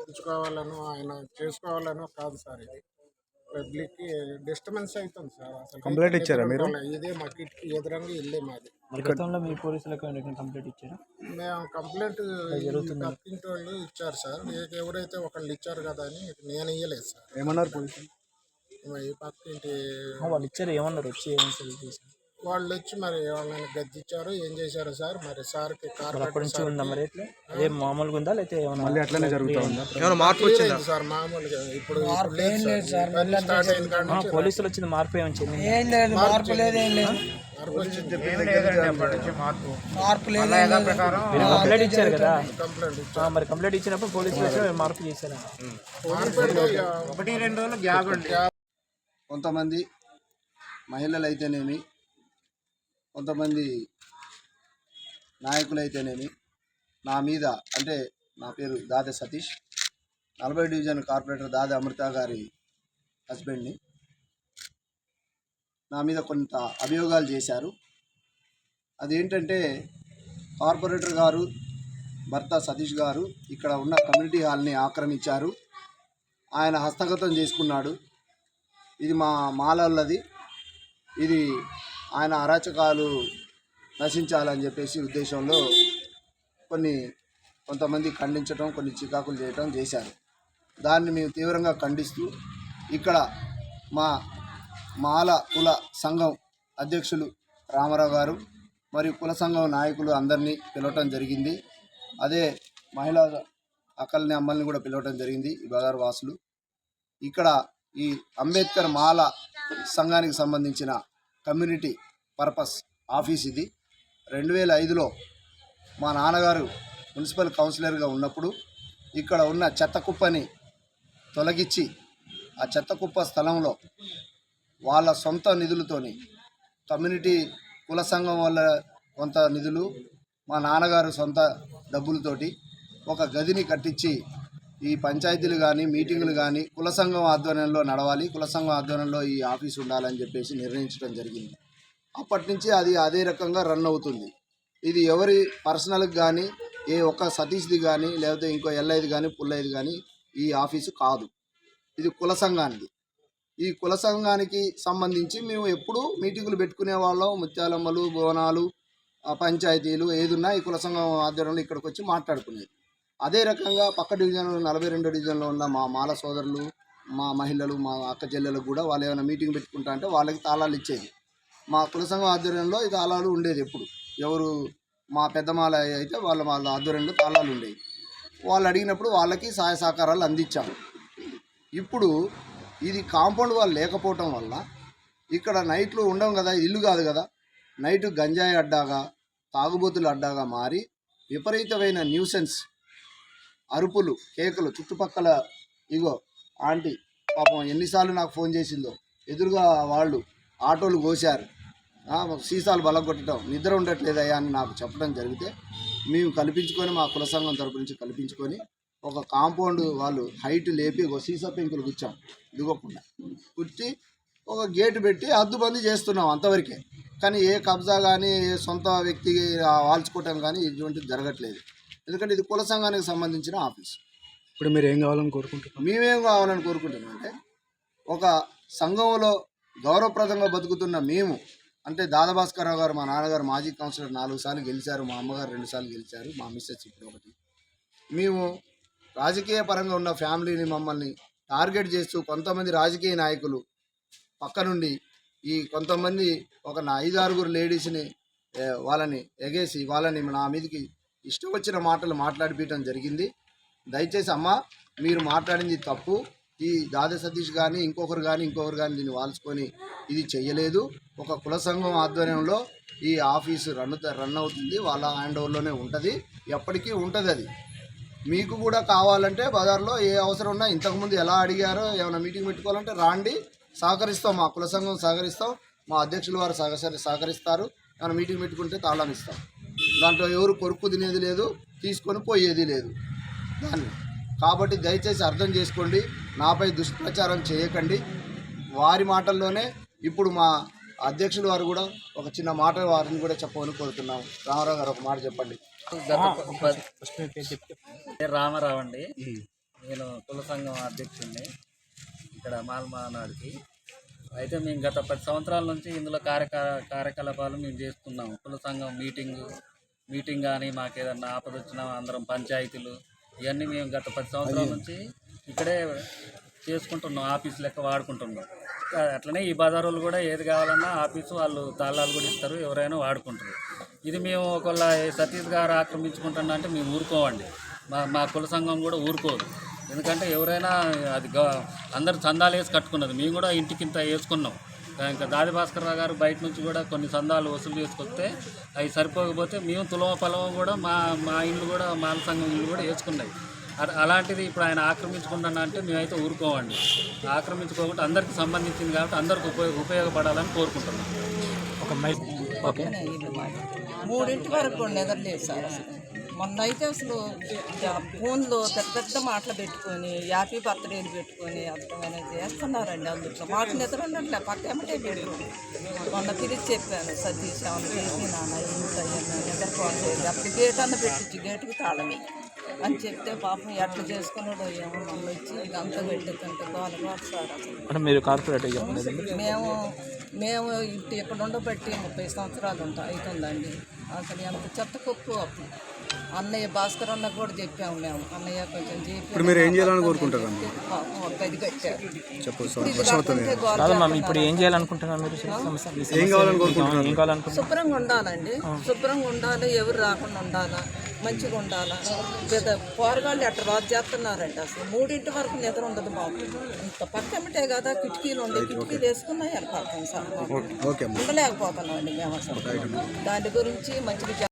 ఉంచుకోవాలనో ఆయన చేసుకోవాలనో కాదు సార్ ఇది. పబ్లిక్కి డిస్టర్బెన్స్ అవుతుంది సార్. అసలు కంప్లైంట్ ఇచ్చారా మీరు? ఇదే మా కిట్కి ఎదురంగా ఇల్లే మాది. గతంలో మీ పోలీసులకు కంప్లైంట్ ఇచ్చారు? మేము కంప్లైంట్ కంప్లైంట్ వాళ్ళు ఇచ్చారు సార్. మీకు ఎవరైతే ఒకళ్ళు ఇచ్చారు కదా అని నేను ఇయ్యలేదు సార్. ఏమన్నారు పోలీసులు? ఈ పక్కింటి వాళ్ళు ఇచ్చారు. ఏమన్నారు? వచ్చి ఏమని వాళ్ళు వచ్చి మరి వాళ్ళని గద్దిచ్చారు ఏం చేశారు సార్? మరి సార్కి అప్పటి నుంచి ఉందా మరి ఎట్లా అదే మామూలుగా ఉందా? లేకపోతే ఏమన్నా మళ్ళీ అట్లనే జరుగుతూ ఉందా? ఏమైనా మార్పు వచ్చిందా? సార్ మామూలుగా. ఇప్పుడు స్టార్ట్ అయిన కాడ నుంచి పోలీసులు వచ్చింది మార్పు ఏమని చెందింది ఏం లేదు మార్పు లేదు ఏం లేదు. వచ్చింది. కంప్లైంట్ ఇచ్చారు కదా. మరి కంప్లైంట్ ఇచ్చినప్పుడు పోలీసులు వచ్చి మార్పు చేశారా? మార్పు అంటే ఇక ఒకటి రెండు రోజులు గ్యాప్ అండి కొంతమంది మహిళలు అయితేనేమి కొంతమంది నాయకులైతేనేమి నా మీద అంటే నా పేరు దాద సతీష్ నలభై డివిజన్ కార్పొరేటర్ దాద అమృత గారి హస్బెండ్ని నా మీద కొంత అభియోగాలు చేశారు. అదేంటంటే కార్పొరేటర్ గారు భర్త సతీష్ గారు ఇక్కడ ఉన్న కమ్యూనిటీ హాల్ని ఆక్రమించారు. ఆయన హస్తగతం చేసుకున్నాడు. ఇది మా మాలల్లది. ఇది ఆయన అరాచకాలు నశించాలని చెప్పేసి ఉద్దేశంలో కొన్ని కొంతమంది ఖండించడం కొన్ని చికాకులు చేయటం చేశారు. దాన్ని మేము తీవ్రంగా ఖండిస్తూ ఇక్కడ మా మాల కుల సంఘం అధ్యక్షులు రామారావు గారు మరియు కుల సంఘం నాయకులు అందరినీ పిలవటం జరిగింది. అదే మహిళా అక్కల్ని అమ్మల్ని కూడా పిలవటం జరిగింది ఈ బజార్ వాసులు. ఇక్కడ ఈ అంబేద్కర్ మాల సంఘానికి సంబంధించిన కమ్యూనిటీ పర్పస్ ఆఫీస్ ఇది. రెండు వేల ఐదులో మా నాన్నగారు మున్సిపల్ కౌన్సిలర్గా ఉన్నప్పుడు ఇక్కడ ఉన్న చెత్త కుప్పని తొలగించి ఆ చెత్త కుప్ప స్థలంలో వాళ్ళ సొంత నిధులతోని కమ్యూనిటీ కుల సంఘం వల్ల కొంత నిధులు మా నాన్నగారు సొంత డబ్బులతోటి ఒక గదిని కట్టించి ఈ పంచాయతీలు కానీ మీటింగులు కానీ కుల సంఘం ఆధ్వర్యంలో నడవాలి. కుల సంఘం ఆధ్వర్యంలో ఈ ఆఫీస్ ఉండాలని చెప్పేసి నిర్ణయించడం జరిగింది. అప్పటి నుంచి అది అదే రకంగా రన్ అవుతుంది. ఇది ఎవరి పర్సనల్కి కానీ ఏ ఒక్క సతీష్ది కానీ లేకపోతే ఇంకో ఎల్ఐది కానీ పుల్లైది కానీ ఈ ఆఫీసు కాదు. ఇది కుల సంఘానికి ఈ కుల సంఘానికి సంబంధించి మేము ఎప్పుడూ మీటింగులు పెట్టుకునే వాళ్ళం. ముత్యాలమ్మలు బోనాలు పంచాయతీలు ఏదున్నా ఈ కుల సంఘం ఆధ్వర్యంలో ఇక్కడికి వచ్చి మాట్లాడుకునేది. అదే రకంగా పక్క డివిజన్ నలభై రెండో డివిజన్లో ఉన్న మా మాల సోదరులు మా మహిళలు మా అక్క చెల్లెలకు కూడా వాళ్ళు ఏమైనా మీటింగ్ పెట్టుకుంటా అంటే వాళ్ళకి తాళాలు ఇచ్చేది. మా కుల సంఘం ఆధ్వర్యంలో ఈ తాళాలు ఉండేది ఎప్పుడు. ఎవరు మా పెద్దమాల అయితే వాళ్ళ వాళ్ళ ఆధ్వర్యంలో తాళాలు ఉండేవి. వాళ్ళు అడిగినప్పుడు వాళ్ళకి సహాయ సహకారాలు అందించాము. ఇప్పుడు ఇది కాంపౌండ్ వాళ్ళు లేకపోవటం వల్ల ఇక్కడ నైట్లు ఉండం కదా ఇల్లు కాదు కదా. నైట్ గంజాయి అడ్డాగా తాగుబోతులు అడ్డాగా మారి విపరీతమైన న్యూసెన్స్ అరుపులు కేకులు చుట్టుపక్కల ఇగో ఆంటీ పాపం ఎన్నిసార్లు నాకు ఫోన్ చేసిందో. ఎదురుగా వాళ్ళు ఆటోలు కోసారు సీసాలు బలగొట్టడం నిద్ర ఉండట్లేదయ్యా అని నాకు చెప్పడం జరిగితే మేము కల్పించుకొని మా కుల సంఘం తరపు నుంచి కల్పించుకొని ఒక కాంపౌండ్ వాళ్ళు హైట్ లేపి ఒక సీసా పెంకులు కూర్చాం దిగకుండా కూర్చి ఒక గేటు పెట్టి హద్దుబందీ చేస్తున్నాం అంతవరకే. కానీ ఏ కబ్జా కానీ ఏ సొంత వ్యక్తి వాల్చుకోవటం కానీ ఇటువంటిది జరగట్లేదు. ఎందుకంటే ఇది కుల సంఘానికి సంబంధించిన ఆఫీస్. ఇప్పుడు మీరు ఏం కావాలని కోరుకుంటున్నారు? మేమేం కావాలని కోరుకుంటున్నాం అంటే ఒక సంఘంలో గౌరవప్రదంగా బతుకుతున్న మేము అంటే దాదాభాస్కరరావు గారు మా నాన్నగారు మాజీ కౌన్సిలర్ నాలుగు సార్లు గెలిచారు మా అమ్మగారు రెండు సార్లు గెలిచారు మా మిస్సెస్ ఇప్పుడు ఒకటి. మేము రాజకీయ పరంగా ఉన్న ఫ్యామిలీని మమ్మల్ని టార్గెట్ చేస్తూ కొంతమంది రాజకీయ నాయకులు పక్క నుండి ఈ కొంతమంది ఒక నా ఐదు ఆరుగురు లేడీస్ని వాళ్ళని ఎగేసి వాళ్ళని నా మీదకి ఇష్టం వచ్చిన మాటలు మాట్లాడిపించడం జరిగింది. దయచేసి అమ్మ మీరు మాట్లాడింది తప్పు. ఈ దాదా సతీష్ కానీ ఇంకొకరు కానీ ఇంకొకరు కానీ దీన్ని వాల్చుకొని ఇది చెయ్యలేదు. ఒక కుల సంఘం ఆధ్వర్యంలో ఈ ఆఫీసు రన్ రన్ అవుతుంది. వాళ్ళ హ్యాండ్ ఓవర్లోనే ఉంటుంది. ఎప్పటికీ ఉంటుంది అది. మీకు కూడా కావాలంటే బజార్లో ఏ అవసరం ఉన్నా ఇంతకుముందు ఎలా అడిగారో ఏమైనా మీటింగ్ పెట్టుకోవాలంటే రాండి. సహకరిస్తాం. మా కుల సంఘం సహకరిస్తాం. మా అధ్యక్షులు వారు సహకరి సహకరిస్తారు. ఏమైనా మీటింగ్ పెట్టుకుంటే తాళం ఇస్తాం. దాంట్లో ఎవరు కొరుకు తినేది లేదు తీసుకొని పోయేది లేదు. దాన్ని. కాబట్టి దయచేసి అర్థం చేసుకోండి. నాపై దుష్ప్రచారం చేయకండి. వారి మాటల్లోనే ఇప్పుడు మా అధ్యక్షులు వారు కూడా ఒక చిన్న మాట వారిని కూడా చెప్పమని కోరుతున్నాం. రామారావు గారు ఒక మాట చెప్పండి. రామారావు అండి. నేను కుల సంఘం అధ్యక్షుడిని. ఇక్కడ మాల్మానాడుకి. అయితే మేము గత పది సంవత్సరాల నుంచి ఇందులో కార్యక కార్యకలాపాలు మేము చేస్తున్నాం. కుల సంఘం మీటింగ్ మీటింగ్ కానీ మాకు ఏదన్నా ఆపద వచ్చినా అందరం పంచాయతీలు ఇవన్నీ మేము గత పది సంవత్సరాల నుంచి ఇక్కడే చేసుకుంటున్నాం ఆఫీస్ లెక్క వాడుకుంటున్నాం. అట్లనే ఈ బజారులు కూడా ఏది కావాలన్నా ఆఫీసు వాళ్ళు తాళాలు కూడా ఇస్తారు ఎవరైనా వాడుకుంటారు. ఇది మేము ఒకవేళ సతీష్ గారు ఆక్రమించుకుంటున్నా అంటే మేము ఊరుకోమండి. మా మా కుల సంఘం కూడా ఊరుకోదు. ఎందుకంటే ఎవరైనా అది గ- అందరు చందాలు వేసి కట్టుకున్నది. మేము కూడా ఇంటికింత వేసుకున్నాం. ఇంకా దాది భాస్కర్ రావు గారు బయట నుంచి కూడా కొన్ని సందాలు వసూలు చేసుకొస్తే అవి సరిపోకపోతే మేము తులమ పొలం కూడా మా మా ఇల్లు కూడా మాల సంఘం ఇల్లు కూడా వేసుకున్నాయి. అలాంటిది ఇప్పుడు ఆయన ఆక్రమించుకుంటున్నా అంటే మేమైతే ఊరుకోమండి ఆక్రమించుకోకుండా అందరికి సంబంధించింది కాబట్టి అందరికి ఉపయోగ ఉపయోగపడాలని కోరుకుంటున్నాం. ఒక మైక్. ఓకే. మూడింటి వరకు నిద్రలేదు సార్ అసలు. మొన్న అయితే అసలు ఫోన్లో పెద్ద పెద్ద మాటలు పెట్టుకొని హ్యాపీ బర్త్డేలు పెట్టుకొని అర్థమైన చేస్తున్నారండి అందులో మాట నిద్ర ఉండట్లే పక్క ఏమంటే బెడ్రూమ్ మొన్న పిలిచి చెప్పాను సతీష్ ఏమన్నా చేసి నాన్న ఇంత నిద్రపోలేదు అప్పుడు గేట్ అన్న పెట్టించి గేటుకి తాళమే అని చెప్తే పాపం ఎట్లా చేసుకున్నాడో ఏమో మళ్ళీ వచ్చి ఇదంతా పెట్టేదంటే గోల గోల సార్ అసలు. అంటే మీరు చెప్పలేదు మేము మేము ఇంటి ఇక్కడ ఉండబట్టి ముప్పై సంవత్సరాలు ఉంటా అవుతుందండి. అసలు ఎంత చెత్త కుప్పు అప్పుడు. అన్నయ్య భాస్కర్ అన్న కూడా చెప్పాము మేము. అన్నయ్య కొంచెం చెప్పి ఇప్పుడు మీరు ఏం చేయాలని కోరుకుంటారు గది కట్టారు. చెప్పు ఇప్పుడు ఏం చేయాలనుకుంటున్నారు మీరు? ఏం కావాలనుకుంటున్నారు? శుభ్రంగా ఉండాలండి. శుభ్రంగా ఉండాలి ఎవరు రాకుండా ఉండాలా? మంచిగా ఉండాలా? పెద్ద పోరగాళ్ళు ఎట్ట రాజు చేస్తున్నారండి అసలు మూడింటి వరకు నిద్ర ఉండదు మాకు ఇంత పక్కమిటే కదా కిటికీలు ఉండే కిటికీలు వేసుకున్నాయి వెళ్ళిపోతాం సార్. ఉండలేకపోతున్నాం అండి మేము అసలు. దాని గురించి మంచిగా